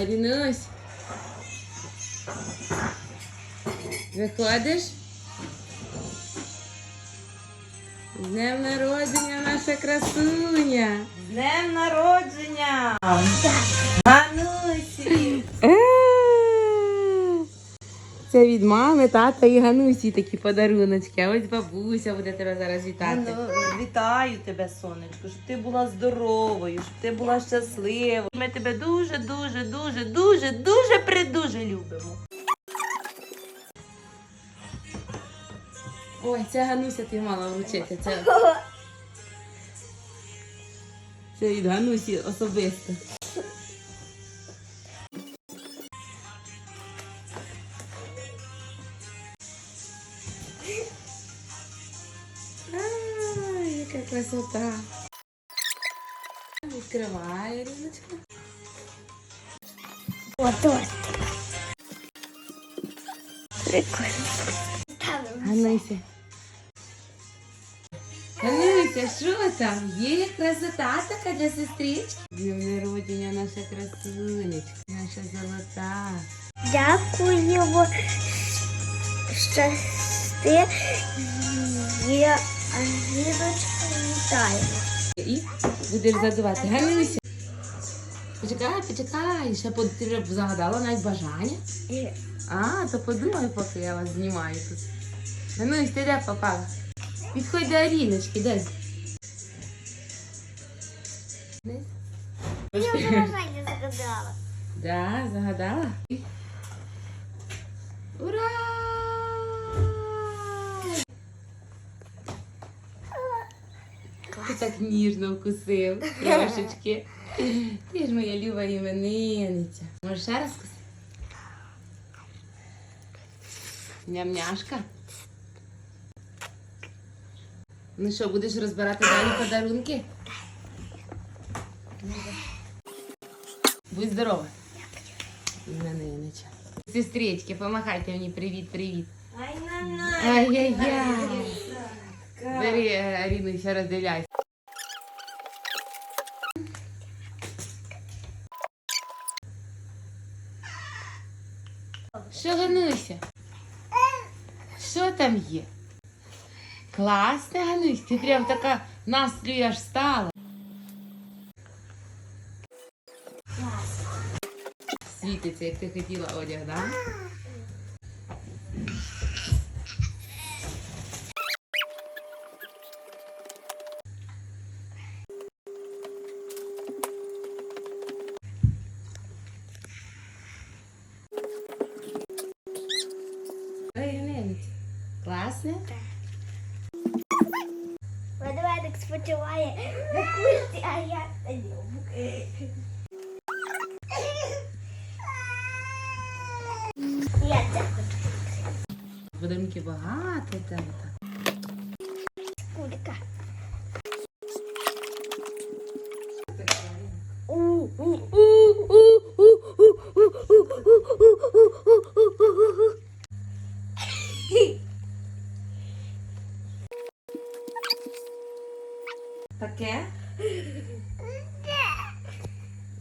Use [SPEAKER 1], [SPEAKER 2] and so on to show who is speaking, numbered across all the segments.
[SPEAKER 1] Арінусь. Виходиш? З днем народження наша красуня.
[SPEAKER 2] З днем народження! Ганусі!
[SPEAKER 1] Е, Це від мами, тата і Ганусі такі подаруночки. А ось бабуся буде тебе зараз вітати.
[SPEAKER 2] Ну, вітаю тебе, сонечко, щоб ти була здоровою, щоб ти була щаслива. Ми тебе дуже, дуже, дуже, дуже, дуже придуже любимо.
[SPEAKER 1] Ой, це Гануся ти мала вручити. Це, це від Ганусі особисто. Яка красота. Відкривай, Ріночка. Гануся. Гануся, що там? Є красота така для сестрички? Днем народження наша красунечка, наша золота.
[SPEAKER 3] Дякуємо, щасти є Ангелочка, вітаємо.
[SPEAKER 1] І будеш задувати. Гануся. Почекай, почекай. Ще ти загадала навіть бажання. А, то подумай, поки я вас знімаю тут. Ганусь, ти де попала? Підходь до Аріночки, де? Десь?
[SPEAKER 3] Я вже бажання загадала.
[SPEAKER 1] Да, загадала. Ура! Ти так ніжно вкусив трошечки. Ти ж моя люба іменинниця. Можеш ще раз вкусити? Ням-няшка. Ну що, будеш розбирати далі подарунки? Будь здорова. Іменинниця. Сестрички, помахайте мені привіт-привіт. Ай-яй-яй. Бери, е, Аріну, ще розділяйся. Що Гануся? Що там є? Класна, Ганусь, ти прям така настрій аж стала. Світиться, як ти хотіла одяг, да? Ой, Ганусь, класно?
[SPEAKER 3] Ведмедик спочиває на кульці, а я на ньому. Я це хочу.
[SPEAKER 1] Подарунки багато так.
[SPEAKER 3] Кулька.
[SPEAKER 2] Таке?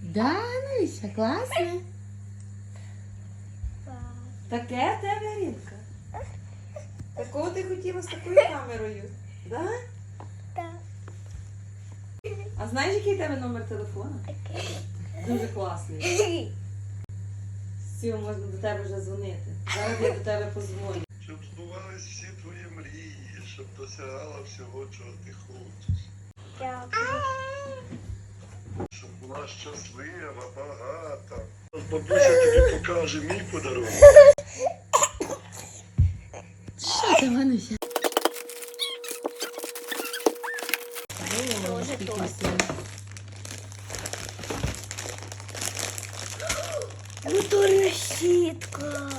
[SPEAKER 1] Да, Ануся, класно.
[SPEAKER 2] Таке в тебе, Рінка? Такого ти хотіла з такою камерою? Да?
[SPEAKER 3] Так.
[SPEAKER 2] А знаєш, який в тебе номер телефону? Дуже класний. З цього можна до тебе вже дзвонити. Зараз я до тебе позвоню.
[SPEAKER 4] Щоб збувались всі твої мрії, щоб досягала всього, чого ти хочеш.
[SPEAKER 3] Дякую.
[SPEAKER 4] Щоб була щаслива, багата. Бабуся тобі покаже мій подарунок.
[SPEAKER 1] Що там, Ануся?
[SPEAKER 3] Дуже класно. Моторна щітка.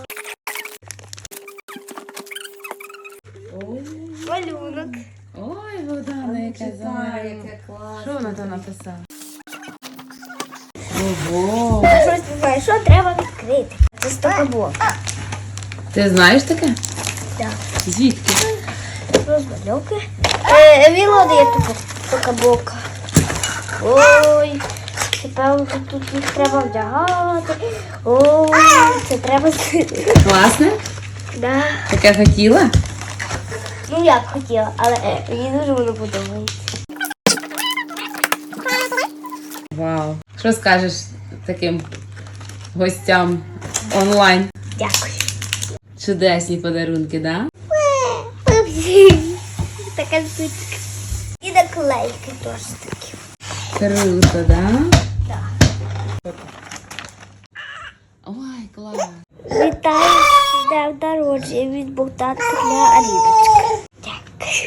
[SPEAKER 1] Ой,
[SPEAKER 3] Малюнок.
[SPEAKER 1] Ой,
[SPEAKER 2] Яке класне.
[SPEAKER 1] Що вона там написала? Ого!
[SPEAKER 3] Щось знаю, що треба відкрити. Це стокоблок.
[SPEAKER 1] Ти знаєш таке?
[SPEAKER 3] Так.
[SPEAKER 1] Звідки?
[SPEAKER 3] Розмальовки. Е, Мілоди є тупо стокоблока. Ой. Тепер тут, тут їх треба вдягати. О, це треба.
[SPEAKER 1] Класне?
[SPEAKER 3] Да.
[SPEAKER 1] Таке хотіла?
[SPEAKER 3] Ну як хотіла, але е, мені дуже воно подобається.
[SPEAKER 1] Вау. Що скажеш таким гостям онлайн?
[SPEAKER 3] Дякую.
[SPEAKER 1] Чудесні подарунки, да?
[SPEAKER 3] Така штучка. І наклейки теж такі.
[SPEAKER 1] Круто, да?
[SPEAKER 3] Так.
[SPEAKER 1] Ой, клас.
[SPEAKER 3] Вітаю днем народження від Богданка для Аліночки. Дякую. Це ти так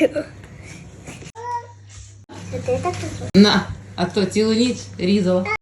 [SPEAKER 1] На, а хто цілу ніч різала?